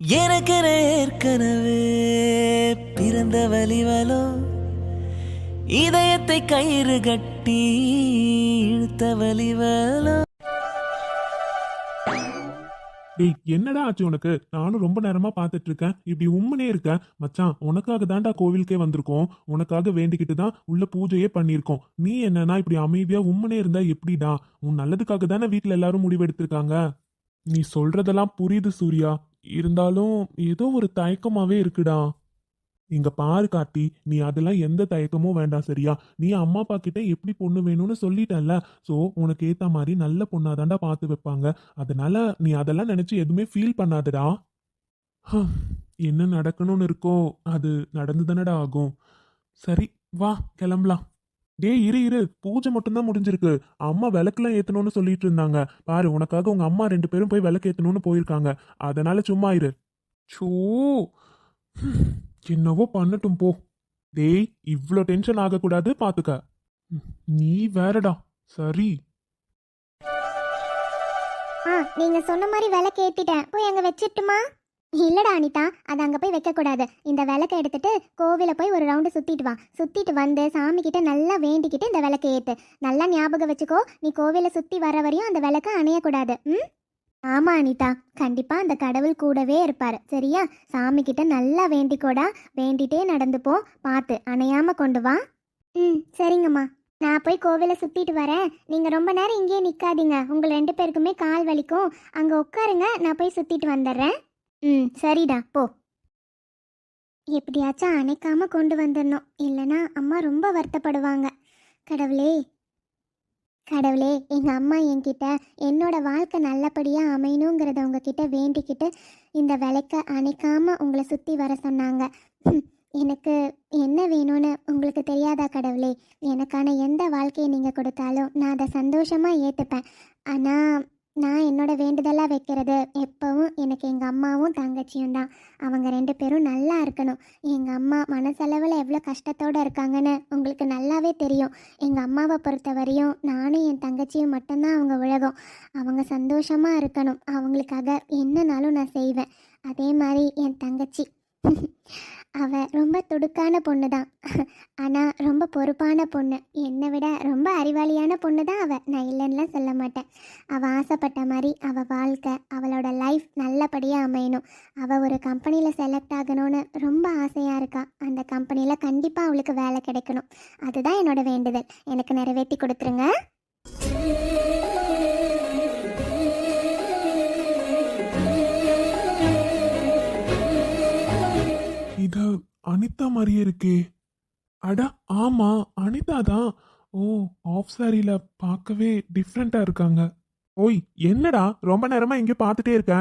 எனக்கு ஏற்கனவே பிறந்த வலிவலோ இதயத்தை கயிறு கட்டி இழுத்த வலிவலோ டேய் என்னடா ஆச்சு உனக்கு? நானும் ரொம்ப நேரமா பார்த்துட்டு இருக்கேன். இப்படி உம்மனே இருக்க. மச்சான் உனக்காக தான்டா கோவிலுக்கே வந்திருக்கோம். உனக்காக வேண்டிக்கிட்டு தான் உள்ள பூஜையே பண்ணியிருக்கோம். நீ என்னன்னா இப்படி அமைதியா உம்மனே இருந்தா எப்படிடா? உன் நல்லதுக்காக தானே வீட்டுல எல்லாரும் முடிவெடுத்திருக்காங்க? நீ சொல்றதெல்லாம் புரியுது சூர்யா. இருந்தாலும் ஏதோ ஒரு தயக்கமாவே இருக்குடா. இங்க பாரு கார்த்தி நீ அதெல்லாம் எந்த தயக்கமும் வேண்டாம் சரியா? நீ அம்மா அப்பா கிட்ட எப்படி பொண்ணு வேணும்னு சொல்லிட்டல்ல. சோ உனக்கு ஏத்த மாதிரி நல்ல பொண்ணாதாண்டா பார்த்து வைப்பாங்க. அதனால நீ அதெல்லாம் நினைச்சு எதுவுமே ஃபீல் பண்ணாதடா. என்ன நடக்கணும்னு இருக்கோ அது நடந்துதானடா ஆகும். சரி வா கிளம்பலாம். டேய் இரு இரு. பூஜை மட்டும்தான் முடிஞ்சிருக்கு. அம்மா விளக்குலாம் ஏத்தணும்னு சொல்லிட்டு இருந்தாங்க. பாரு உனக்காக உங்க அம்மா ரெண்டு பேரும் போய் விளக்கு ஏத்தணும்னு போயிருக்காங்க. அதனால சும்மா இரு. சூ என்னவோ பண்ணட்டும் போ. டேய் இவ்வளோ டென்ஷன் ஆகக்கூடாது பாத்துக்க. நீ வேறடா. சரி. ஆ நீங்க சொன்ன மாதிரி விளக்கு ஏத்திட்டேன். போய் அங்க வச்சிட்டுமா? இல்லடா அனிதா அதை அங்கே போய் வைக்கக்கூடாது. இந்த விளக்கை எடுத்துட்டு கோவில போய் ஒரு ரவுண்டு சுத்திட்டு வா. சுத்திட்டு வந்து சாமி கிட்ட நல்லா வேண்டிக்கிட்டு இந்த விளக்கை ஏத்து. நல்லா ஞாபகம் வச்சுக்கோ நீ கோவில சுத்தி வர வரையும் அந்த விளக்க அணையக்கூடாது. ம்? ஆமா அனிதா கண்டிப்பா அந்த கடவுள் கூடவே இருப்பார். சரியா? சாமி கிட்ட நல்லா வேண்டிக்கோடா. வேண்டிட்டே நடந்து போ பார்த்து அணையாம கொண்டு வா. ம் சரிங்கம்மா. நான் போய் கோவிலை சுத்திட்டு வரேன். நீங்க ரொம்ப நேரம் இங்கேயே நிக்காதீங்க. உங்க ரெண்டு பேருக்குமே கால் வலிக்கும். அங்க உட்காருங்க நான் போய் சுத்திட்டு வந்துடுறேன். ம் சரிடா போ. எப்படியாச்சும் அணைக்காம கொண்டு வந்துடணும் இல்லைன்னா அம்மா ரொம்ப வருத்தப்படுவாங்க. கடவுளே. கடவுளே எங்க அம்மா என்கிட்ட என்னோட வாழ்க்கை நல்லபடியா அமையணுங்கிறத உங்ககிட்ட வேண்டிக்கிட்டு இந்த விளக்க அணைக்காம உங்களை சுத்தி வர சொன்னாங்க. எனக்கு என்ன வேணும்னு உங்களுக்கு தெரியாதா கடவுளே? எனக்கான எந்த வாழ்க்கையை நீங்கள் கொடுத்தாலும் நான் அதை சந்தோஷமாக ஏற்றுப்பேன் ஆனால் நான் என்னோட வேண்டுதலாக வைக்கிறது எப்போவும் எனக்கு எங்கள் அம்மாவும் தங்கச்சியும் தான். அவங்க ரெண்டு பேரும் நல்லா இருக்கணும். எங்கள் அம்மா மனசளவில் எவ்வளோ கஷ்டத்தோடு இருக்காங்கன்னு உங்களுக்கு நல்லாவே தெரியும். எங்கள் அம்மாவை பொறுத்த வரையும் நானும் என் தங்கச்சியும் மட்டும்தான் அவங்க உலகம். அவங்க சந்தோஷமாக இருக்கணும். அவங்களுக்காக என்னனாலும் நான் செய்வேன். அதே மாதிரி என் தங்கச்சி அவள் ரொம்ப துடுக்கான பொண்ணு தான் ஆனால் ரொம்ப பொறுப்பான பொண்ணு. என்னை விட ரொம்ப அறிவாளியான பொண்ணு தான் அவள் நான் இல்லைன்னுலாம் சொல்ல மாட்டேன். அவள் ஆசைப்பட்ட மாதிரி அவள் வாழ்க்கை அவளோட லைஃப் நல்லபடியாக அமையணும். அவள் ஒரு கம்பெனியில் செலக்ட் ஆகணும்னு ரொம்ப ஆசையாக இருக்கா. அந்த கம்பெனியில் கண்டிப்பாக அவளுக்கு வேலை கிடைக்கணும். அதுதான் என்னோட வேண்டுதல். எனக்கு நிறைவேற்றி கொடுத்துருங்க. இது அனிதா மாதிரியே இருக்கே. அட ஆமா அனிதா தான். ஓ ஆஃப் சாரியில பார்க்கவே டிஃப்ரெண்டா இருக்காங்க. ஓய் என்னடா ரொம்ப நேரமா இங்கே பார்த்துட்டே இருக்க?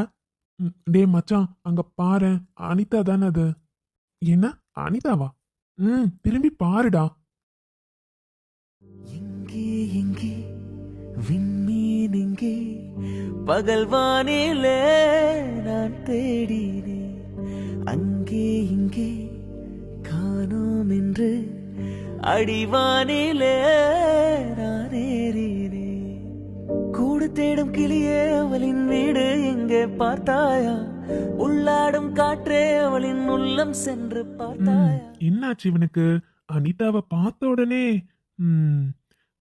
டே டேய் மச்சான் அங்க பாரு. அனிதா தானே அது. என்ன அனிதாவா? ம் திரும்பி பாருடா. எங்கே எங்கே விண்மீன் எங்கே பகல்வானிலே நான் தேடினேன். இங்கே காணோம் என்று அடிவானிலே நான் கூடு தேடும் கிளியே அவளின் வீடு எங்கே பார்த்தாயா? உள்ளாடும் காற்றே அவளின் உள்ளம் சென்று பார்த்தாயா? என்னாச்சு இவனுக்கு? அனிதாவை பார்த்த உடனே ம்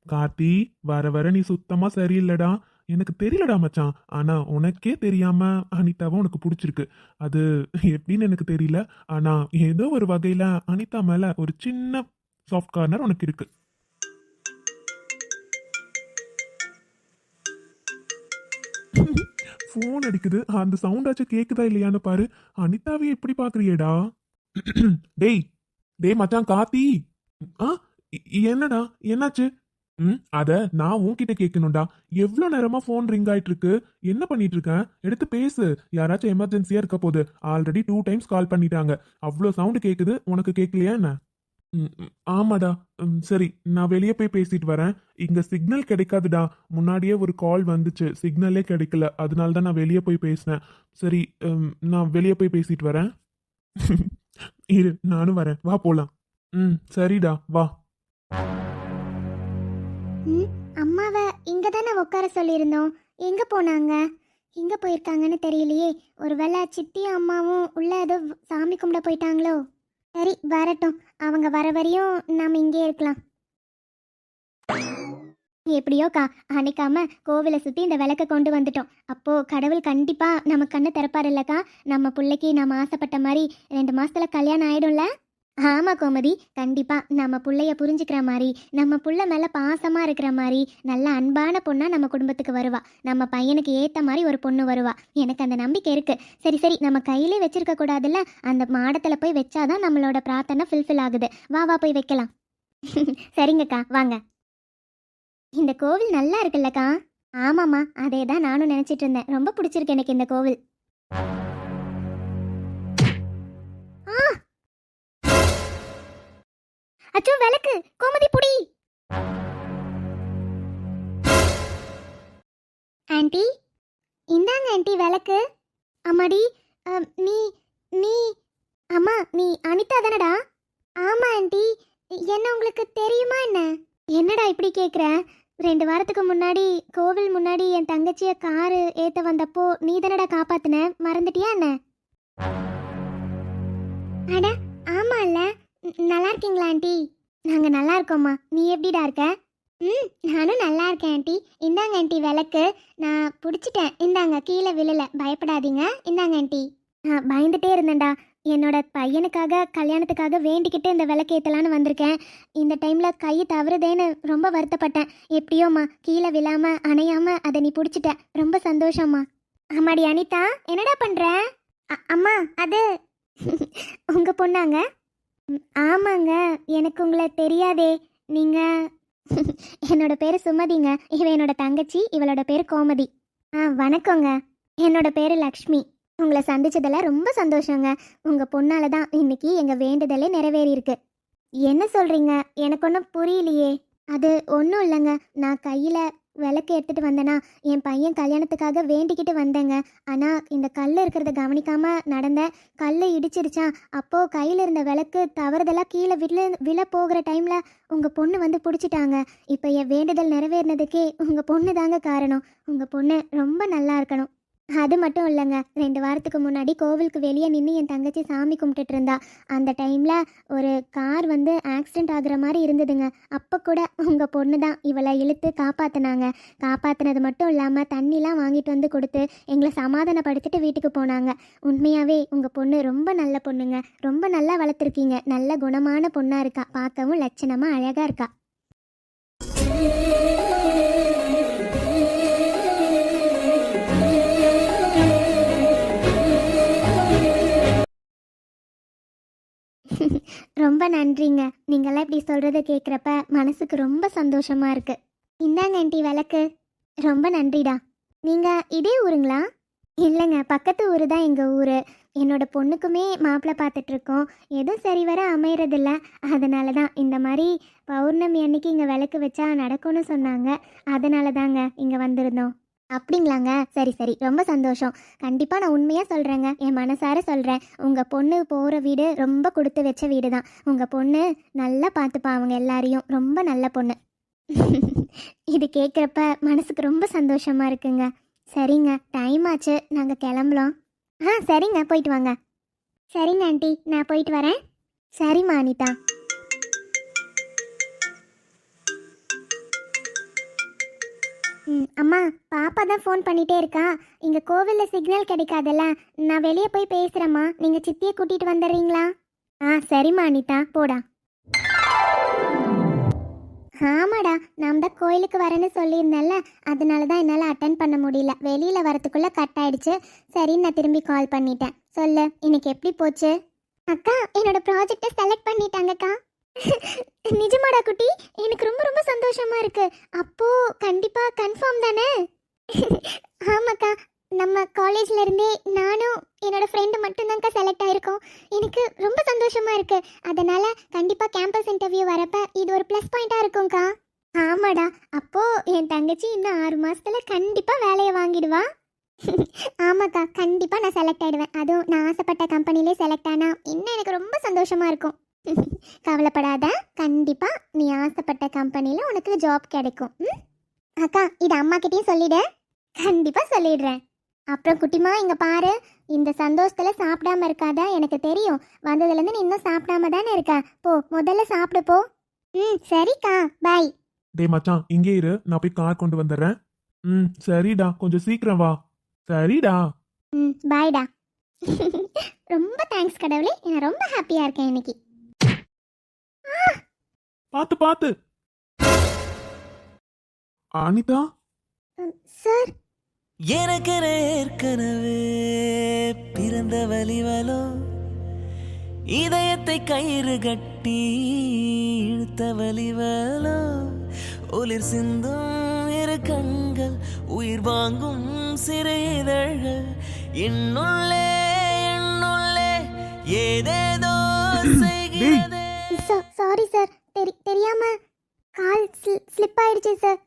கார்த்தி வர வர நீ சுத்தமா சரியில்லடா. எனக்கு தெரியலடா மச்சான். ஆனா உனக்கே தெரியாம அனிதாவை உனக்கு பிடிச்சிருக்கு. அது எப்படின்னு எனக்கு தெரியல. ஆனா ஏதோ ஒரு வகையில அனிதா மேல ஒரு சின்ன சாஃப்ட் கார்னர் உனக்கு இருக்கு. ஃபோன் அடிக்குது. அந்த சவுண்டாச்சும் கேக்குதா இல்லையான்னு பாரு. அனிதாவை எப்படி பாக்குறியேடா? டேய் டேய் மச்சான் காத்தி ஆ? என்னடா? என்னாச்சு? ம் அத நான் உன்கிட்ட கேட்கணும்டா எவ்வளவு நேரமா ஃபோன் ரிங் ஆயிட்டு இருக்கு என்ன பண்ணிட்டு இருக்கேன் எடுத்து பேசு. யாராச்சும் எமர்ஜென்சியா இருக்க போது. ஆல்ரெடி டூ டைம்ஸ் கால் பண்ணிட்டாங்க. அவ்வளோ சவுண்டு கேக்குது. உனக்கு கேட்கலையா என்ன? ம், ம், ஆமாடா. ம், சரி. நான் வெளியே போய் பேசிட்டு வரேன். இங்க சிக்னல் கிடைக்காதுடா. முன்னாடியே ஒரு கால் வந்துச்சு. சிக்னலே கிடைக்கல. அதனால தான் நான் வெளியே போய் பேசினேன். சரி நான் வெளியே போய் பேசிட்டு வரேன். இரு நானும் வரேன். வா போலாம். ம் சரிடா. வா. இங்கே தானே உட்கார சொல்லியிருந்தோம். எங்கே போனாங்க? எங்கே போயிருக்காங்கன்னு தெரியலையே. ஒருவேளை சித்தியும் அம்மாவும் உள்ள ஏதோ சாமி கும்பிட போயிட்டாங்களோ? சரி வரட்டும். அவங்க வர வரையும் நாம் இங்கே இருக்கலாம். எப்படியோக்கா அணைக்காம கோவிலை சுற்றி இந்த விளக்க கொண்டு வந்துட்டோம். அப்போ கடவுள் கண்டிப்பா நம்ம கண்ணை திறப்பாரு இல்லக்கா. நம்ம பிள்ளைக்கு நம்ம ஆசைப்பட்ட மாதிரி ரெண்டு மாசத்துல கல்யாணம் ஆயிடும்ல? ஆமாம் கோமதி கண்டிப்பாக நம்ம பிள்ளைய புரிஞ்சுக்கிற மாதிரி நம்ம புள்ள மேலே பாசமாக இருக்கிற மாதிரி நல்ல அன்பான பொண்ணாக நம்ம குடும்பத்துக்கு வருவா. நம்ம பையனுக்கு ஏற்ற மாதிரி ஒரு பொண்ணு வருவா. எனக்கு அந்த நம்பிக்கை இருக்குது சரி சரி நம்ம கையிலே வச்சிருக்க கூடாதுல்ல? அந்த மாடத்தில் போய் வச்சாதான் நம்மளோட பிரார்த்தனை ஃபில்ஃபில் ஆகுது. வா வா போய் வைக்கலாம். சரிங்கக்கா வாங்க. இந்த கோவில் நல்லா இருக்குல்லக்கா. ஆமாம்மா அதே தான் நானும் நினச்சிட்டு இருந்தேன். ரொம்ப பிடிச்சிருக்கு எனக்கு இந்த கோவில். ஆ! அச்சோ விளக்கு. கோமதி புடி. ஆண்டி இந்தாங்க ஆண்டி விளக்கு. அம்மாடி நீ நீ அம்மா நீ அனிதா தானடா? ஆமா ஆண்டி என்ன உங்களுக்கு தெரியுமா என்ன? என்னடா இப்படி கேட்குற ரெண்டு வாரத்துக்கு முன்னாடி கோவில் முன்னாடி என் தங்கச்சிய காரு ஏத்த வந்தப்போ நீ தானடா காப்பாத்துன? மறந்துட்டியா என்ன? அட ஆமா நல்லா இருக்கீங்களா ஆண்டி? நாங்க நல்லா இருக்கோம்மா. நீ எப்படிடா இருக்க? ம் நானும் நல்லா இருக்கேன் ஆண்டி. இந்தாங்க ஆண்டி விளக்கு. நான் பிடிச்சிட்டேன். இந்தாங்க கீழே விழல. பயப்படாதீங்க. இந்தாங்க ஆண்டி. நான் பயந்துட்டே இருந்தேன்டா. என்னோட பையனுக்காக கல்யாணத்துக்காக வேண்டிக்கிட்டு இந்த விளக்கு ஏற்றலான்னு வந்திருக்கேன். இந்த டைமில் கை தவறுதேன்னு ரொம்ப வருத்தப்பட்டேன். எப்படியோம்மா கீழே விழாம அணையாம அதை நீ பிடிச்சிட்ட. ரொம்ப சந்தோஷம்மா. ஆமாடி அனிதா. என்னடா பண்ணுற அம்மா அது உங்கள் பொண்ணாங்க? ஆமாங்க. எனக்கு உங்களை தெரியாதே. நீங்க? என்னோட பேர் சுமதிங்க. இவ என்னோட தங்கச்சி இவளோட பேர் கோமதி. ஆ வணக்கங்க. என்னோட பேர் லக்ஷ்மி. உங்களை சந்திச்சதுல ரொம்ப சந்தோஷங்க. உங்க பொண்ணால தான் இன்னைக்கு எங்க வேண்டுதலே நிறைவேறியிருக்கு. என்ன சொல்றீங்க? எனக்கு ஒன்றும் புரியலையே. அது ஒன்றும் இல்லைங்க. நான் கையில் விளக்கு எடுத்துட்டு வந்தேனா என் பையன் கல்யாணத்துக்காக வேண்டிக்கிட்டு வந்தேங்க. ஆனால் இந்த கல் இருக்கிறத கவனிக்காமல் நடந்தேன் கல் இடிச்சிருச்சான் அப்போது கையில் இருந்த விளக்கு தவறுதெல்லாம் கீழே விழ விழ போகிற டைமில் உங்கள் பொண்ணு வந்து பிடிச்சிட்டாங்க. இப்போ என் வேண்டுதல் நிறைவேறினதுக்கே உங்கள் பொண்ணு தாங்க காரணம். உங்கள் பொண்ணு ரொம்ப நல்லா இருக்கணும். அது மட்டும் இல்லைங்க. ரெண்டு வாரத்துக்கு முன்னாடி கோவிலுக்கு வெளியே நின்று என் தங்கச்சி சாமி கும்பிட்டுட்டு இருந்தா. அந்த டைமில் ஒரு கார் வந்து ஆக்சிடென்ட் ஆகுற மாதிரி இருந்ததுங்க. அப்போ கூட உங்கள் பொண்ணு தான் இவளை இழுத்து காப்பாற்றினாங்க காப்பாற்றினது மட்டும் இல்லாமல் தண்ணிலாம் வாங்கிட்டு வந்து கொடுத்து எங்களை சமாதானப்படுத்திட்டு வீட்டுக்கு போனாங்க. உண்மையாகவே உங்கள் பொண்ணு ரொம்ப நல்ல பொண்ணுங்க. ரொம்ப நல்லா வளர்த்துருக்கீங்க. நல்ல குணமான பொண்ணாக இருக்கா. பார்க்கவும் லட்சணமாக அழகாக இருக்கா. ரொம்ப நன்றிங்க. நீங்களாம் இப்படி சொல்கிறத கேட்குறப்ப மனசுக்கு ரொம்ப சந்தோஷமா இருக்கு. இந்தாங்க ஆண்டி விளக்கு. ரொம்ப நன்றிடா. நீங்கள் இதே ஊருங்களா? இல்லைங்க பக்கத்து ஊர் தான் எங்கள் ஊர். என்னோட பொண்ணுக்குமே மாப்பிள்ளை பார்த்துட்டு இருக்கோம் எதுவும் சரிவர அமையறதில்ல. அதனால தான் இந்த மாதிரி பௌர்ணமி அன்னைக்கு இங்கே விளக்கு வச்சா நடக்கும்னு சொன்னாங்க. அதனால தாங்க இங்கே வந்திருந்தோம். அப்படிங்களாங்க? சரி சரி. ரொம்ப சந்தோஷம். கண்டிப்பாக நான் உண்மையாக சொல்கிறேங்க என் மனசார சொல்கிறேன் உங்கள் பொண்ணு போகிற வீடு ரொம்ப கொடுத்து வச்ச வீடு தான் உங்கள் பொண்ணு நல்லா பார்த்துப்பா அவங்க எல்லாரையும். ரொம்ப நல்ல பொண்ணு. இது கேட்குறப்ப மனசுக்கு ரொம்ப சந்தோஷமாக இருக்குங்க. சரிங்க. டைம் ஆச்சு. நாங்கள் கிளம்பலாம் ஆ சரிங்க. போயிட்டு வாங்க. சரிங்க ஆண்டி. நான் போயிட்டு வரேன். சரிம்மா அனிதா. ம் அம்மா பாப்பா தான் ஃபோன் பண்ணிட்டே இருக்கா. இங்கே கோவிலில் சிக்னல் கிடைக்காதல்ல. நான் வெளியே போய் பேசுகிறேம்மா நீங்கள் சித்தியை கூட்டிகிட்டு வந்துடுறீங்களா? ஆ சரிம்மா அனிதா. போடா. ஆமாடா நான் தான் கோயிலுக்கு வரேன்னு சொல்லியிருந்தேன்ல. அதனால தான் என்னால் அட்டன் பண்ண முடியல. வெளியில் வரத்துக்குள்ளே கட் ஆயிடுச்சு. சரின்னு நான் திரும்பி கால் பண்ணிட்டேன். சொல்லு இன்னைக்கு எப்படி போச்சு? அக்கா என்னோட ப்ராஜெக்டை செலக்ட் பண்ணிட்டாங்கக்கா. நிஜமாடா குட்டி? எனக்கு ரொம்ப ரொம்ப சந்தோஷமா இருக்கு. அப்போ கண்டிப்பா கன்ஃபார்ம் தானே? ஆமாக்கா. நம்ம காலேஜ்ல இருந்தே நானும் என்னோட ஃப்ரெண்டு மட்டும்தான்க்கா செலக்ட் ஆயிருக்கோம். எனக்கு ரொம்ப சந்தோஷமா இருக்கு. அதனால கண்டிப்பா கேம்பஸ் இன்டர்வியூ வரப்ப இது ஒரு ப்ளஸ் பாயிண்டா இருக்கும்க்கா. ஆமாடா. அப்போ என் தங்கச்சி இன்னும் ஆறு மாசத்துல கண்டிப்பா வேலையை வாங்கிடுவா. ஆமாக்கா. கண்டிப்பா நான் செலக்ட் ஆயிடுவேன். அதுவும் நான் ஆசைப்பட்ட கம்பெனிலே செலக்ட் ஆனா இன்னும் எனக்கு ரொம்ப சந்தோஷமா இருக்கும். கவலைப்படாத. கண்டிப்பா நீ ஆசைப்பட்ட கம்பெனில உனக்கு ஜாப் கிடைக்கும்? அக்கா இது அம்மா கிட்டயும் சொல்லிடு. கண்டிப்பா சொல்லிடுறேன். அப்புறம் குட்டிமா இங்க பாரு. இந்த சந்தோஷத்துல சாப்பிடாம இருக்காத. எனக்கு தெரியும். வந்ததுலேருந்து நீ இன்னும் சாப்பிடாம தானே இருக்க. போ முதல்ல சாப்பிடு போ. ம் சரிக்கா. பாய் டேய் மச்சான் இங்கே இரு. நான் போய் கார் கொண்டு வந்துடுறேன். ம் சரிடா. கொஞ்சம் சீக்கிரம் வா. சரிடா. ம் பாய்டா ரொம்ப தேங்க்ஸ் கடவுளே. நான் ரொம்ப ஹாப்பியா இருக்கேன் இன்னைக்கு. பார்த்து பார்த்து. அனிதா? சார். எனக்கு ஏற்கனவே பிறந்த வலிவலோ இதயத்தை கயிறு கட்டி இழுத்த வலிவலோ ஒளிர் சிந்தும் இரு கண்கள் உயிர் வாங்கும் சிறு இதழ்கள் என்னுள்ளே என்னுள்ளே ஏதேதோ செய்கிறதே சாரி சார். தெரி தெரியாம கால் ஸ்லிப் ஆயிடுச்சு சார்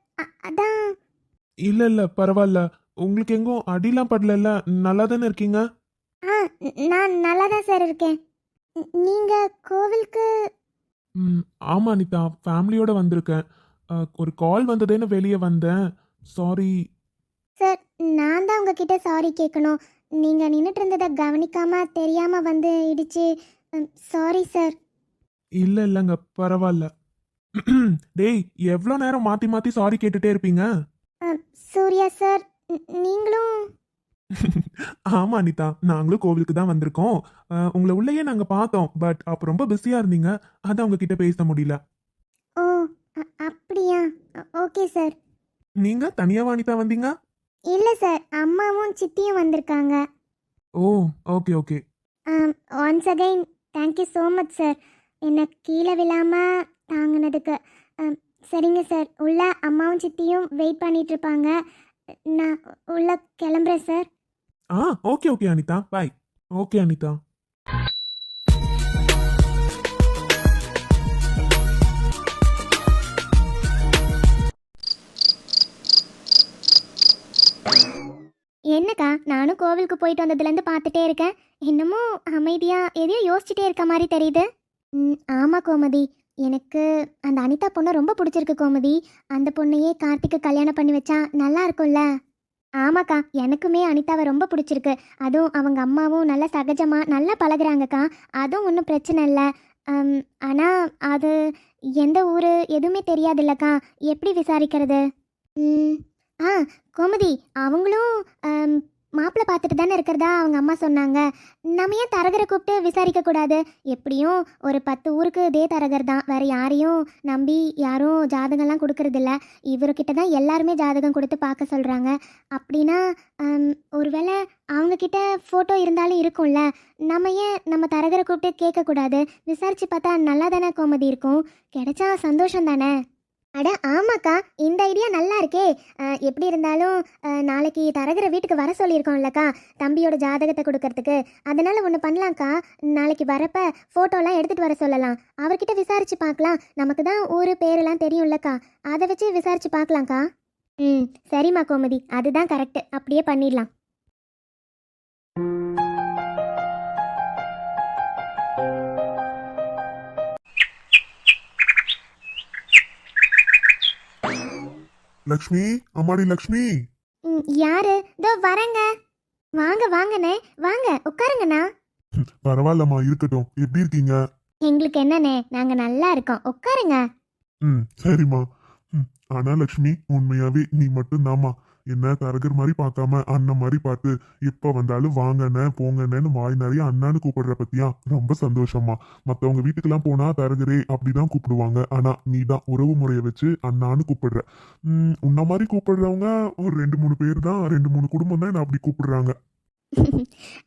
அதான். இல்ல இல்ல பரவாயில்ல. உங்களுக்கு எங்கும் அடிலாம் படல நல்லா தானே இருக்கீங்க? ஆ நான் நல்லா தான் சார் இருக்கேன் நீங்க கோவிலுக்கு ம் ஆமா அனிதா. ஃபேமிலியோட வந்திருக்கேன். ஒரு கால் வந்ததேன்னு வெளியே வந்தேன். சாரி. சார் நான் தான் உங்ககிட்ட சாரி கேட்கணும். நீங்க நின்றுட்டு இருந்ததை கவனிக்காம தெரியாம வந்து இடிச்சு சாரி சார் இல்ல இல்லைங்க. பரவாயில்ல டேய் எவ்வளோ நேரம் மாத்தி மாத்தி சாரி கேட்டுட்டே இருப்பீங்க? சூர்யா சார் நீங்களும்? ஆமா அனிதா. நாங்களும் கோவிலுக்கு தான் வந்திருக்கோம். உங்களை உள்ளேயே நாங்க பார்த்தோம். பட் அப்போ ரொம்ப பிஸியா இருந்தீங்க. அதான் உங்ககிட்ட பேச முடியல. ஓ அப்படியா? Okay sir. நீங்க? தனியாவா அனிதா வந்தீங்க? இல்லை சார் அம்மாவும் சித்தியும் வந்திருக்காங்க. ஓ okay okay. Once again thank you so much sir என்னை கீழே விழாமல் தாங்கினதுக்கு சரிங்க சார். உள்ள அம்மாவும் சித்தியும் வெயிட் பண்ணிட்டு இருப்பாங்க நான் உள்ள கிளம்புறேன் சார். ஆ okay okay Anitha. Bye. Okay Anitha. என்னக்கா நானும் கோவிலுக்கு போயிட்டு வந்ததுலேருந்து பார்த்துட்டே இருக்கேன். இன்னமும் அமைதியாக எதையோ யோசிச்சுட்டே இருக்க மாதிரி தெரியுது. ஆமாம் கோமதி. எனக்கு அந்த அனிதா பொண்ணை ரொம்ப பிடிச்சிருக்கு கோமதி. அந்த பொண்ணையே கார்த்திக்கு கல்யாணம் பண்ணி வச்சா நல்லா இருக்கும்ல? ஆமாக்கா எனக்குமே அனிதாவை ரொம்ப பிடிச்சிருக்கு. அதுவும் அவங்க அம்மாவும் நல்லா சகஜமாக நல்லா பழகுறாங்கக்கா. அதுவும் ஒன்றும் பிரச்சனை இல்லை. ஆனால் அது எந்த ஊர் எதுவுமே தெரியாதுல்லக்கா. எப்படி விசாரிக்கிறது? ம், ஆ கோமதி அவங்களும் மாப்பிள்ளை பார்த்துட்டு தானே இருக்கிறதா அவங்க அம்மா சொன்னாங்க. நம்ம ஏன் தரகரை கூப்பிட்டு விசாரிக்க கூடாது? எப்படியும் ஒரு பத்து ஊருக்கு இதே தரகர் தான். வேற யாரையும் நம்பி யாரும் ஜாதகம்லாம் கொடுக்கறதில்ல. இவர்கிட்ட தான் எல்லாருமே ஜாதகம் கொடுத்து பார்க்க சொல்கிறாங்க அப்படின்னா ஒருவேளை அவங்க கிட்ட ஃபோட்டோ இருந்தாலும் இருக்கும்ல. நம்ம ஏன் நம்ம தரகரை கூப்பிட்டு கேட்கக்கூடாது? விசாரிச்சு பார்த்தா நல்லா தானே கோமதி இருக்கும். கிடைச்சா சந்தோஷம் தானே? அட ஆமாக்கா இந்த ஐடியா நல்லா இருக்கே. அஹ், எப்படி இருந்தாலும் அஹ், நாளைக்கு தரகிற வீட்டுக்கு வர சொல்லியிருக்கோம்லக்கா தம்பியோட ஜாதகத்தை கொடுக்கறதுக்கு. அதனால ஒன்று பண்ணலாம்க்கா. நாளைக்கு வரப்ப ஃபோட்டோலாம் எடுத்துட்டு வர சொல்லலாம். அவர்கிட்ட விசாரிச்சு பார்க்கலாம். நமக்கு தான் ஊர் பேரெல்லாம் தெரியும்லக்கா. அதை வச்சு விசாரிச்சு பார்க்கலாம்க்கா. ம் சரிம்மா கோமதி. அதுதான் கரெக்டு அப்படியே பண்ணிடலாம். லக்ஷ்மி அம்மாடி லக்ஷ்மி. ம், யாரு? இதோ வரேங்க. வாங்க வாங்கண்ணே. வாங்க உட்காருங்கண்ணா. பரவாயில்லம்மா இருக்கட்டும். எப்படி இருக்கீங்க? எங்களுக்கு என்னண்ணே? நாங்கள் நல்லா இருக்கோம். உட்காருங்க. ம் சரிம்மா. ம், ஆனா லக்ஷ்மி உண்மையாவே நீ மட்டும்தாம்மா. என்ன தரகர் மாதிரி பார்க்காம அண்ணன் மாதிரி பார்த்து எப்ப வந்தாலும் வாங்கண்ணே போங்கண்ணேன்னு வாய் நிறைய அண்ணான்னு கூப்பிடுற பத்தியா? ரொம்ப சந்தோஷமா மத்தவங்க வீட்டுக்கெல்லாம் போனா தரகரே அப்படிதான் கூப்பிடுவாங்க. ஆனா நீ தான் உறவு முறையை வச்சு அண்ணான்னு கூப்பிடுற. ம், உன்ன மாதிரி கூப்பிடுறவங்க ஒரு ரெண்டு மூணு பேர் தான் ரெண்டு மூணு குடும்பம் தான் என்ன அப்படி கூப்பிடுறாங்க.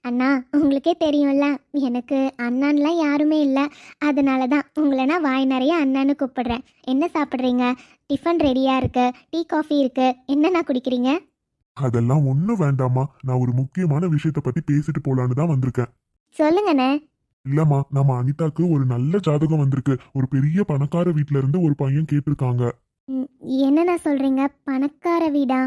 அண்ணா உங்களுக்கே தெரியும்ல எனக்கு அண்ணன்லாம் யாருமே இல்லை. அதனால தான் உங்களை நான் வாய் நிறைய அண்ணான்னு கூப்பிடுறேன். என்ன சாப்பிட்றீங்க? டிஃபன் ரெடியாக இருக்கு டீ காஃபி இருக்கு என்னண்ணா குடிக்கிறீங்க? அதெல்லாம் ஒண்ணும் வேண்டாம்மா. நான் ஒரு முக்கியமான விஷயத்த பத்தி பேசிட்டு போலான்னு தான் வந்திருக்கேன். சொல்லுங்கண்ணே. இல்லம்மா நம்ம அனிதாக்கு ஒரு நல்ல ஜாதகம் வந்திருக்கு. ஒரு பெரிய பணக்கார வீட்ல இருந்து ஒரு பையன் கேட்டிருக்காங்க. என்னண்ணா சொல்கிறீங்க பணக்கார வீடா?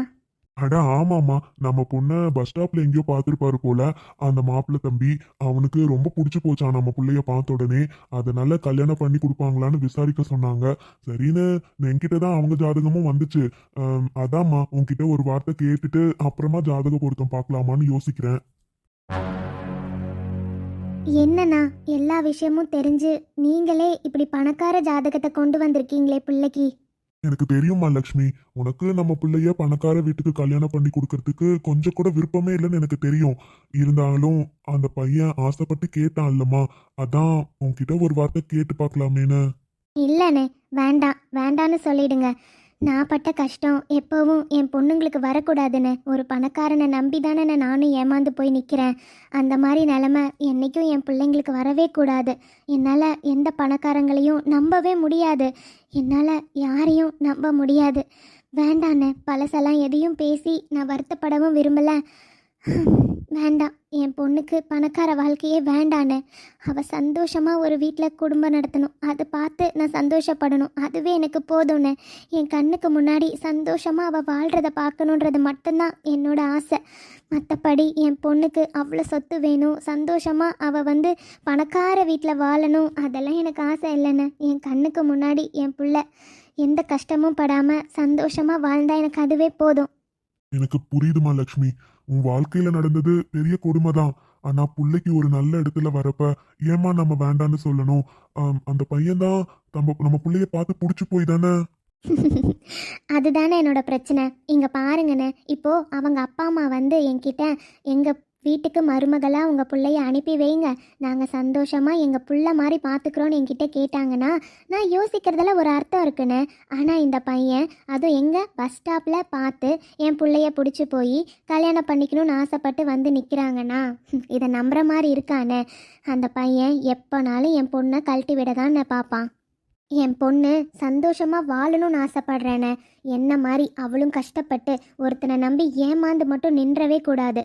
அட ஆமாம்மா. நம்ம பொண்ணை பஸ் ஸ்டாப்ல எங்கேயோ பார்த்துருப்பாரு போல. அந்த மாப்பிள்ளை தம்பி அவனுக்கு ரொம்ப பிடிச்சி போச்சான் நம்ம பிள்ளைய பார்த்த உடனே. அதனால கல்யாணம் பண்ணி கொடுப்பாங்களான்னு விசாரிக்க சொன்னாங்க. சரின்னு என்கிட்ட தான் அவங்க ஜாதகமும் வந்துச்சு. அதாம்மா உன்கிட்ட ஒரு வார்த்தை கேட்டுட்டு அப்புறமா ஜாதக பொருத்தம் பார்க்கலாமான்னு யோசிக்கிறேன். என்னண்ணா எல்லா விஷயமும் தெரிஞ்சு நீங்களே இப்படி பணக்கார ஜாதகத்தை கொண்டு வந்திருக்கீங்களே பிள்ளைக்கு? எனக்கு தெரியுமா லக்ஷ்மி? உனக்கு நம்ம பிள்ளைய பணக்கார வீட்டுக்கு கல்யாணம் பண்ணி கொடுக்கறதுக்கு கொஞ்சம் கூட விருப்பமே இல்லைன்னு எனக்கு தெரியும். இருந்தாலும் அந்த பையன் ஆசைப்பட்டு கேட்டான் இல்லம்மா. அதான் உன்கிட்ட ஒரு வார்த்தை கேட்டு பார்க்கலாமேன்னு. இல்லைண்ணே வேண்டாம். வேண்டான்னு சொல்லிடுங்க. நான் பட்ட கஷ்டம் எப்போவும் என் பொண்ணுங்களுக்கு வரக்கூடாதுன்னு ஒரு பணக்காரனை நம்பி தானே நானும் ஏமாந்து போய் நிற்கிறேன் அந்த மாதிரி நிலமை என்றைக்கும் என் பிள்ளைங்களுக்கு வரவே கூடாது. என்னால் எந்த பணக்காரங்களையும் நம்பவே முடியாது. என்னால் யாரையும் நம்ப முடியாது. வேண்டாண்ணே பழசெல்லாம் எதையும் பேசி நான் வருத்தப்படவும் விரும்பலை. வேண்டாம். என் பொண்ணுக்கு பணக்கார வாழ்க்கையே வேண்டாண்ணே அவள் சந்தோஷமாக ஒரு வீட்டில் குடும்பம் நடத்தணும். அதை பார்த்து நான் சந்தோஷப்படணும். அதுவே எனக்கு போதும்னு. என் கண்ணுக்கு முன்னாடி சந்தோஷமாக அவள் வாழ்கிறத பார்க்கணுன்றது மட்டும்தான் என்னோட ஆசை. மற்றபடி என் பொண்ணுக்கு அவ்வளோ சொத்து வேணும். சந்தோஷமாக அவள் வந்து பணக்கார வீட்டில் வாழணும். அதெல்லாம் எனக்கு ஆசை இல்லைன்னு. என் கண்ணுக்கு முன்னாடி என் பிள்ளை எந்த கஷ்டமும் படாமல் சந்தோஷமாக வாழ்ந்தால் எனக்கு அதுவே போதும். எனக்கு புரியுதுமா லக்ஷ்மி. உன் வாழ்க்கையில நடந்தது பெரிய கொடுமை தான் ஆனா புள்ளைக்கு ஒரு நல்ல இடத்துல வரப்ப ஏமா நம்ம வேண்டான்னு சொல்லணும்? ஆம், அந்த பையன்தான் நம்ம நம்ம புள்ளைய பார்த்து புடிச்சு போய் தானே? அதுதானே என்னோட பிரச்சனை. இங்க பாருங்கண்ணே. இப்போ அவங்க அப்பா அம்மா வந்து என்கிட்ட எங்க வீட்டுக்கு மருமகளாக உங்கள் பிள்ளைய அனுப்பி வைங்க. நாங்கள் சந்தோஷமாக எங்கள் புள்ள மாதிரி பார்த்துக்குறோன்னு என்கிட்ட கேட்டாங்கன்னா நான் யோசிக்கிறதுல ஒரு அர்த்தம் இருக்குண்ணே. ஆனால் இந்த பையன் அதுவும் எங்கே? பஸ் ஸ்டாப்பில் பார்த்து என் பிள்ளைய பிடிச்சி போய் கல்யாணம் பண்ணிக்கணும்னு ஆசைப்பட்டு வந்து நிற்கிறாங்கன்னா இதை நம்புற மாதிரி இருக்கானே. அந்த பையன் எப்போனாலும் என் பொண்ணை கழட்டி விட தான் பார்ப்பான் என் பொண்ணு சந்தோஷமா வாழணும்னு ஆசைப்படுறேனே. என்ன மாதிரி அவளும் கஷ்டப்பட்டு ஒருத்தனை நம்பி ஏமாந்து மட்டும் நின்றவே கூடாது.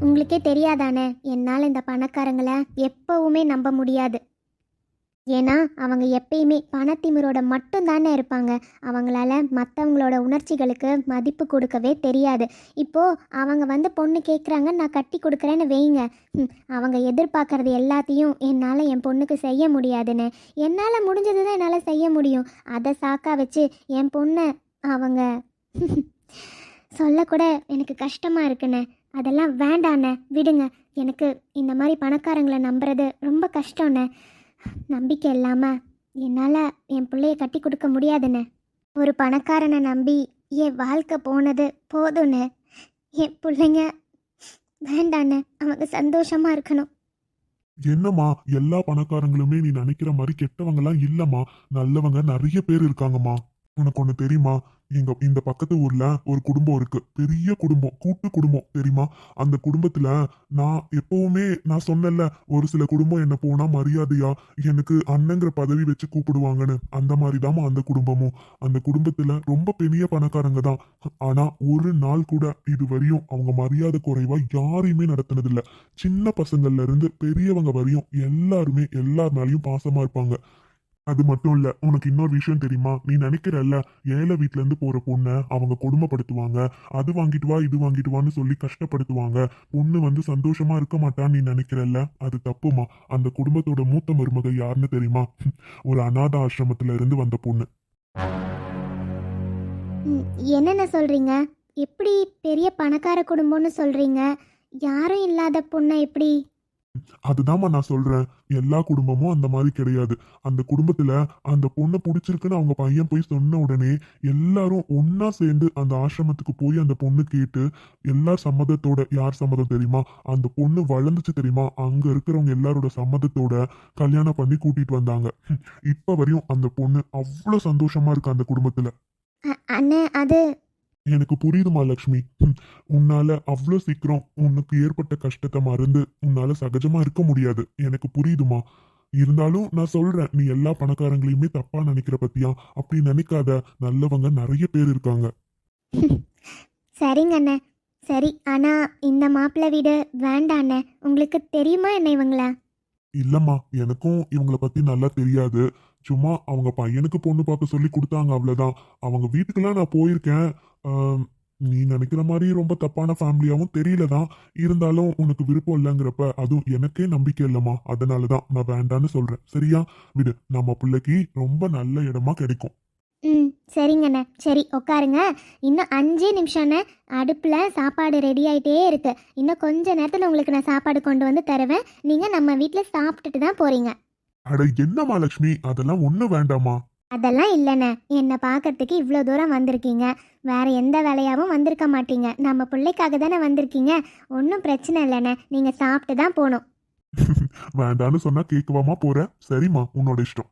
உங்களுக்கே தெரியாதானே? என்னால் இந்த பணக்காரங்களை எப்பவுமே நம்ப முடியாது. ஏன்னா அவங்க எப்பயுமே பணத்திமிரோட மட்டும்தானே இருப்பாங்க. அவங்களால மற்றவங்களோட உணர்ச்சிகளுக்கு மதிப்பு கொடுக்கவே தெரியாது. இப்போது அவங்க வந்து பொண்ணு கேட்குறாங்க நான் கட்டி கொடுக்குறேன்னு வைங்க. அவங்க எதிர்பார்க்குறது எல்லாத்தையும் என்னால் என் பொண்ணுக்கு செய்ய முடியாதுன்னு. என்னால் முடிஞ்சது தான் என்னால் செய்ய முடியும். அதை சாக்கா வச்சு என் பொண்ணை அவங்க சொல்லக்கூட எனக்கு கஷ்டமாக இருக்குண்ணே. அதெல்லாம் வேண்டாண்ணே. விடுங்க. எனக்கு இந்த மாதிரி பணக்காரங்களை நம்புறது ரொம்ப கஷ்டம்ண்ணே. நம்பிக்கை இல்லாமல் என்னால் என் பிள்ளைய கட்டி கொடுக்க முடியாதுண்ணே. ஒரு பணக்காரனை நம்பி என் வாழ்க்கை போனது போதும்ண்ணே. என் பிள்ளைங்க வேண்டாண்ணே. அவங்க சந்தோஷமாக இருக்கணும். என்னம்மா எல்லா பணக்காரங்களுமே நீ நினைக்கிற மாதிரி கெட்டவங்கலாம் இல்லம்மா. நல்லவங்க நிறைய பேர் இருக்காங்கம்மா. உனக்கு ஒன்று தெரியுமா? எங்க இந்த பக்கத்து ஊர்ல ஒரு குடும்பம் இருக்கு. பெரிய குடும்பம் கூட்டு குடும்பம் தெரியுமா? அந்த குடும்பத்துல நான் எப்பவுமே நான் சொன்னேன்ல ஒரு சில குடும்பம் என்ன போனா மரியாதையா எனக்கு அண்ணங்கிற பதவி வச்சு கூப்பிடுவாங்கன்னு. அந்த மாதிரிதாம்மா அந்த குடும்பமும். அந்த குடும்பத்துல ரொம்ப பெரிய பணக்காரங்க தான். ஆனா ஒரு நாள் கூட இது வரையும் அவங்க மரியாதை குறைவா யாரையுமே நடத்தினதில்ல. சின்ன பசங்கள்ல இருந்து பெரியவங்க வரையும் எல்லாருமே எல்லார் மேலயும் பாசமா இருப்பாங்க. அது மட்டும் இல்ல உனக்கு இன்னொரு விஷயம் தெரியுமா? நீ நினைக்கிறல்ல ஏழை வீட்ல இருந்து போற பொண்ணை அவங்க கொடுமைப்படுத்துவாங்க. அது வாங்கிட்டு வா இது வாங்கிட்டு வான்னு சொல்லி கஷ்டப்படுத்துவாங்க. பொண்ணு வந்து சந்தோஷமா இருக்க மாட்டான்னு நீ நினைக்கிறல்ல? அது தப்புமா? அந்த குடும்பத்தோட மூத்த மருமக யாருன்னு தெரியுமா? ஒரு அநாத ஆசிரமத்துல இருந்து வந்த பொண்ணு. என்னென்ன சொல்கிறீங்க எப்படி பெரிய பணக்கார குடும்பம்னு சொல்கிறீங்க யாரும் இல்லாத பொண்ணை எப்படி? அதுதாம்மா நான் சொல்றேன். எல்லா குடும்பமும் அந்த மாதிரி கிடையாது. அந்த குடும்பத்துல அந்த பொண்ணை பிடிச்சிருக்குன்னு அவங்க பையன் போய் சொன்ன உடனே எல்லாரும் ஒன்னா சேர்ந்து அந்த ஆசிரமத்துக்கு போய் அந்த பொண்ணு கேட்டு எல்லா சம்மதத்தோட யார் சம்மதம் தெரியுமா? அந்த பொண்ணு வளர்ந்துச்சு தெரியுமா? அங்க இருக்கிறவங்க எல்லாரோட சம்மதத்தோட கல்யாணம் பண்ணி கூட்டிட்டு வந்தாங்க. இப்ப வரையும் அந்த பொண்ணு அவ்வளவு சந்தோஷமா இருக்கு அந்த குடும்பத்துல. அண்ணே அது எனக்கு புரியுதுமா லக்ஷ்மி. உன்னால அவ்வளோ சீக்கிரம் உனக்கு ஏற்பட்ட கஷ்டத்தை மறந்து உன்னால சகஜமா இருக்க முடியாது. எனக்கு புரியுதுமா. இருந்தாலும் நான் சொல்றேன் நீ எல்லா பணக்காரங்களையுமே தப்பா நினைக்கிற பத்தியா? அப்படி நினைக்காத. நல்லவங்க நிறைய பேர் இருக்காங்க. சரிங்க அண்ணே. சரி ஆனால் இந்த மாப்பிள்ளை வீடு வேண்டாம் அண்ணே. உங்களுக்கு தெரியுமா என்ன இவங்கள? இல்லம்மா எனக்கும் இவங்கள பத்தி நல்லா தெரியாது. சும்மா அவங்க பையனுக்கு பொண்ணு பார்க்க சொல்லி கொடுத்தாங்க அவ்வளோதான் அவங்க வீட்டுக்கெல்லாம் நான் போயிருக்கேன். நீ நினைக்கிற மாதிரி ரொம்ப தப்பான ஃபேமிலியாகவும் தெரியலதான். இருந்தாலும் உனக்கு விருப்பம் இல்லைங்கிறப்ப அதுவும் எனக்கே நம்பிக்கை இல்லைம்மா. அதனால தான் நான் வேண்டான்னு சொல்கிறேன் சரியா? விடு. நம்ம பிள்ளைக்கு ரொம்ப நல்ல இடமா கிடைக்கும். ம் சரிங்கண்ணே. சரி உட்காருங்க. இன்னும் அஞ்சே நிமிஷம்ண்ணே. அடுப்பில் சாப்பாடு ரெடி ஆகிட்டே இருக்கு. இன்னும் கொஞ்ச நேரத்தில் உங்களுக்கு நான் சாப்பாடு கொண்டு வந்து தருவேன். நீங்கள் நம்ம வீட்டில் சாப்பிட்டுட்டு தான் போகிறீங்க அட என்னம்மா லக்ஷ்மி? அதெல்லாம் ஒண்ணும் வேண்டாமா அதெல்லாம் இல்லைண்ணே. என்னை பார்க்கறதுக்கு இவ்வளோ தூரம் வந்திருக்கீங்க. வேற எந்த வேலையாகவும் வந்திருக்க மாட்டீங்க. நம்ம பிள்ளைக்காக தானே வந்திருக்கீங்க. ஒன்றும் பிரச்சனை இல்லைண்ணே. நீங்கள் சாப்பிட்டு தான் போகணும். வேண்டான்னு சொன்னா கேட்கவாமா போற? சரிம்மா உன்னோட இஷ்டம்.